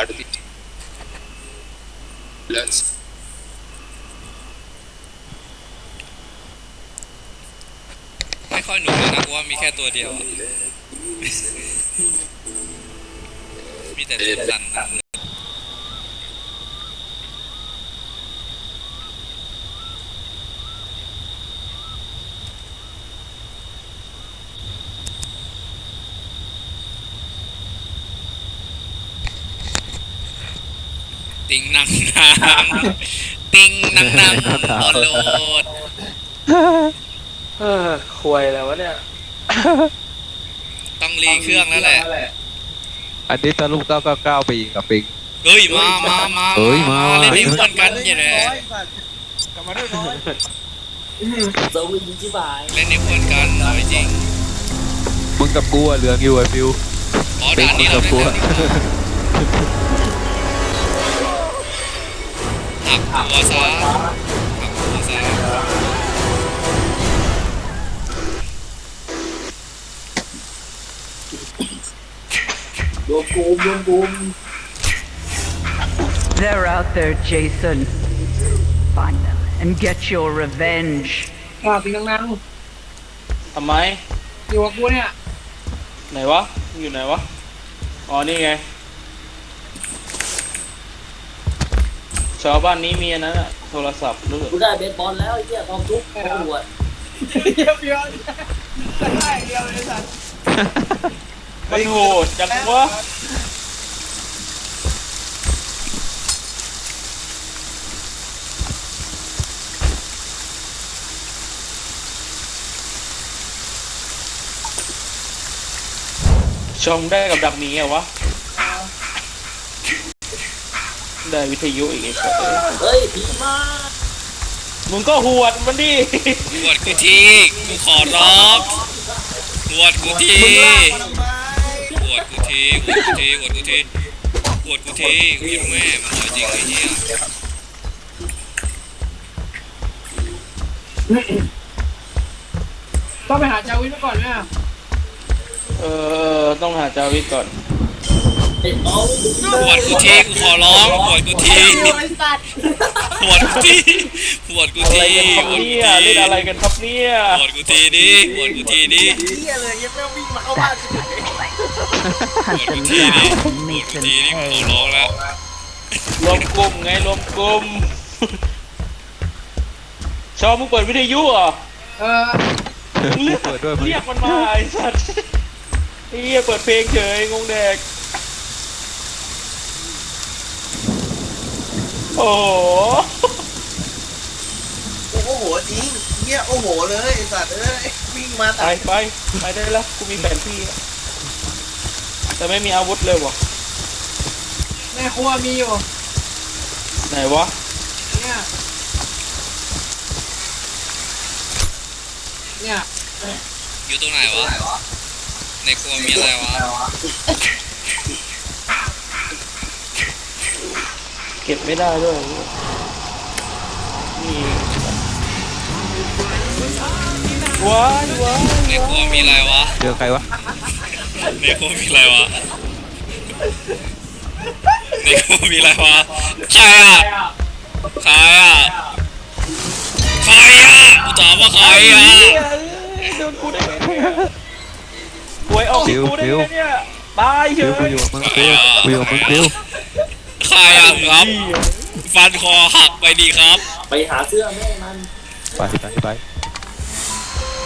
Parvati plus ไม่ค่อยหนุกเลยนะกูว่ามีแค่ตัวเดียวมีแต่ตัวสั่นนะ ติงนังนางติงนังนังบอลโลดเออควยแล้ววะเนี่ยต้องรีเครื่องแล้วแหละ อันนี้ตะลุกเก้าเก้าเก้าไปยิงกับปิง เฮ้ยมามามาเฮ้ยมา เล่นในอ้วนกันอย่าแหละกลับมาด้วยน้อยสวิงชิบหายเล่นในอ้วนกันเอาจริงมึงกับกูอะเหลืองอยู่ไอ้ฟิวอ๋อด่านนี้เราได้แล้ว หักตัวซะหักตัวซะรวมกูมรวมกูม They're out there, Jason. Find them and get your revenge. อ่าติงนังทำไม ๆอยู่กับกูเนี่ย ไหนวะ อยู่ไหนวะ อ๋อ นี่ไง ชาวบ้านนี้มีอันนั้นอะโทรศัพท์ด้วยกูได้เบสบอลแล้วไอ้เหี้ยความทุกข์ความปวดเดียวเดียวได้เดียวเลยสัตว์มันโหดจังวะชมได้กับดักหนี้อะวะ ได้วิทยุอีกไอ้สัสเอ้ยเฮ้ยผีมามึงก็หวดมันดิ หวดกูทีกูขอร้องหวดกูทีหวดกูทีหวดกูทีหวดกูทีหวดกูทีกูยิงแม่มันหน่อยจริงไอ้เหี้ยต้องไปหาจาวินมาก่อนไหมอะ เออ ต้องหาจาวิทก่อน เด็กเอาหวดกูทีกูขอร้องหวดกูทีไอ้สัตว์หวดกูทีหวดกูอะไรทีกันครับหวดกูเนี่ยทีเล่นอะไรกันครับเนี่ยหวดกูทีดิหวดกูทีดิเหี้ยเลยยังไม่วิ่งมาเข้าบ้านกู Hunt หวด them กูทีดิ down ห and วด make กู them ทีนี่กูขอ pay. ร้องแล้วรวมกลุ่มไงรวมกลุ่มชอบมึงเปิดวิทยุเหรอเออมึงเรียกเปิดด้วยมึง เรียกมันมาไอ้สัตว์ไอ้เหี้ยเปิดเพลงเฉยงงแดก โอ้โหโอ้โหจริงเงี้ยโอ้โหเลยไอ้สัตว์เอ้ยวิ่งมาไปตายไปไปได้แล้วกูมีแผนที่แล้วแต่ไม่มีอาวุธเลยวะแม่ครัวมีอยู่ไหนวะเนี่ยเนี่ยอยู่ตรงไหนวะในครัวมีอะไรวะเก็บไม่ได้ด้วยนี่ว้ายว้ายในครัวมีอะไรวะเจอใครวะในครัวมีอะไรวะในครัวมีอะไรวะใครอะใครอะใครอะกูถามว่าใครอะโดนกูได้ไงหวยออกที่กูได้ไงเนี่ยตายเฉฟิวยกูอยู่กับมึงฟิวกูอยู่มึงฟิว ครอะครับ ฟันคอหักไปดีครับ ไปหาเสื้อแม่มัน ไปไปไป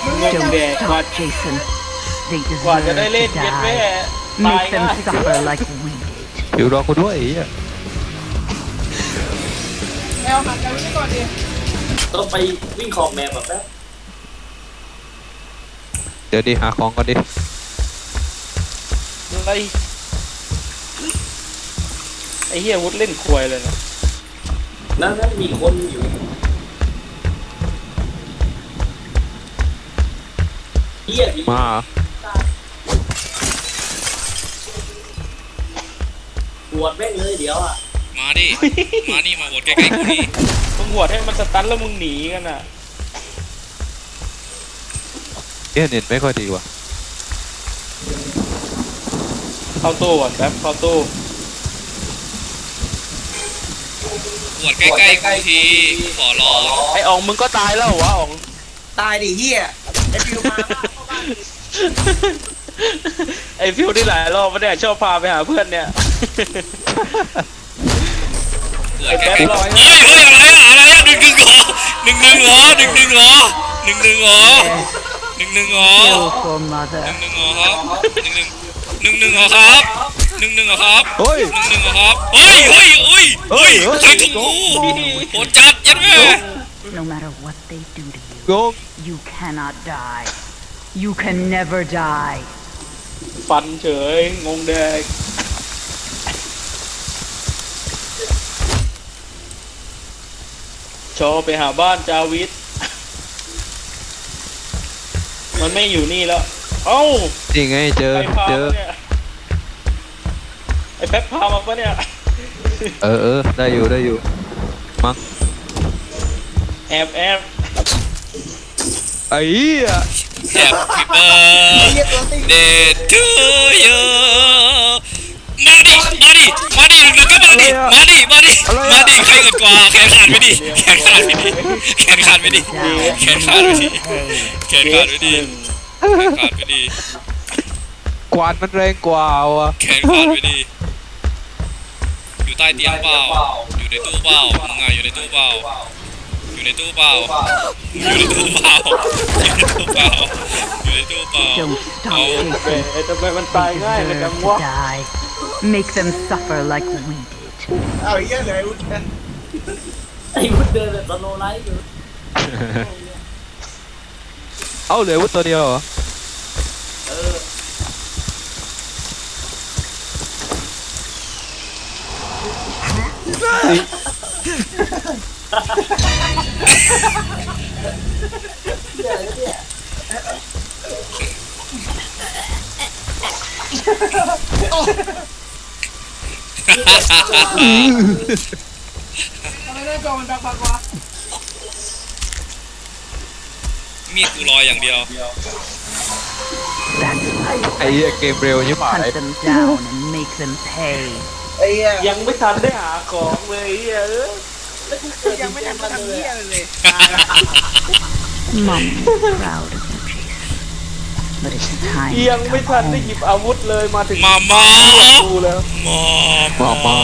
งงแดก Don't กว่า stop, Jason. They กว่าจะ deserve ได้เล่น to เย็ดแม่ die. ตาย Make them ง่าย suffer like we did. ฟิวรอกูด้วยไอ้เหี้ยแอลหาจาวินก่อนดิต้องไปวิ่งขอบแมปแบบแป๊บเดี๋ยวดิหาของก่อนดิ อะไรไอ้เหี้ยวุฒเล่นควยเลยนะนั่นนั่นมีคนอยู่เหี้ยผีมาปวดแม่งเลยเดี๋ยวอะมาดิ มานี่มาโหวตใกล้ๆกูนี่มึงหวดให้มันสตันแล้วมึงหนีกันอะเอ๊ะเน็ตไม่ค่อยดีว่ะเข้าตู้ก่อนแป๊บเข้าตู้ ปวดใกล้ๆกูทีขอร้องไอ้อ๋องมึงก็ตายแล้วเหรอวะอ๋อง ตายดิเฮียไอ้ฟิวมาไอ้ฟิวที่หลายรอบมาเนี่ยชอบพาไปหาเพื่อนเนี่ยปวดใกล้ๆเฮ้ยเฮ้ยอะไรอะอะไรอะหนึ่งหนึ่งเหรอหนึ่งหนึ่งเหรอหนึ่งหนึ่งเหรอหนึ่งหนึ่งเหรอหนึ่งหนึ่งเหรอ Kill for ห mother. นึ่งหนึ่งเหรอครับหนึ่งหนึ่งหนึ่งหนึ่งเหรอครับห นึ่งหนึ่งเหรอครับเฮ้ยหนึ่งหนึ่งเหรอครับเฮ้ยเฮ้ยเฮ้ยเฮ้ยใครถูกกูโหดจัดยัดแม่ No matter what they do to you, โกง you cannot die. You can never die. ฟันเฉย งงแดงโชว์ไปหาบ้านจาวิทมันไม่อยู่นี่แล้ว เอ้านี่ไงเจอใครพาเจอมาเนี่ยไอ้แป๊บพามาปะเนี่ย เออเออได้อยู่ได้อยู่มั้งแอบแอบไอ้เหี้ย Happy ไอ้เฮียตัวติง birthday to you มาดิ มาดิ มาดิหนึ่งก็มาดิ มาดิ มาดิ มาดิ ใครอึดกว่าแขนขาดไปดิ แขนขาดไปดิ แขนขาดไปดิ แขนขาดไปดิ แขนขาดไปดิ แขนขาดไปดิ กวาดมันแรงกว่าว่ะ แขนขาดไปดิ อยู่ใต้เตียงเปล่า อยู่ในตู้เปล่ามึงอะอยู่ในตู้เปล่า อยู่ในตู้เปล่า อยู่ในตู้เปล่า อยู่ในตู้เปล่า อยู่ในตู้เปล่า Don't เอา stop เอ๊ะ chasing. ทำไมมันตาย They ง่ายเลยจัง deserve วะ to die. Make them suffer like we did. เอาไอ้เฮียเลยอุ๊ยไอ้พุดเดินแบบสโนว์ไลท์อยู่ เอาเหลือวุธตัวเดียวเหรอเอ ทำไมหน้าจอมันบักๆวะมีดกูลอยอย่างเดียว That's right. ไอ้เหี้ยเกมเร็วใช่ไหม Hunt them down and make them pay. ไอ้เฮียยังไม่ทันได้หาของเลยเหี้ยเอ้ยยังไม่ทันทำเฮียเลย Mom is proud of you, Jason. But it's time ยัง to ไม่ come ทันได้ home. หยิบอาวุธเลยมาถึงมามากูแล้วมามามา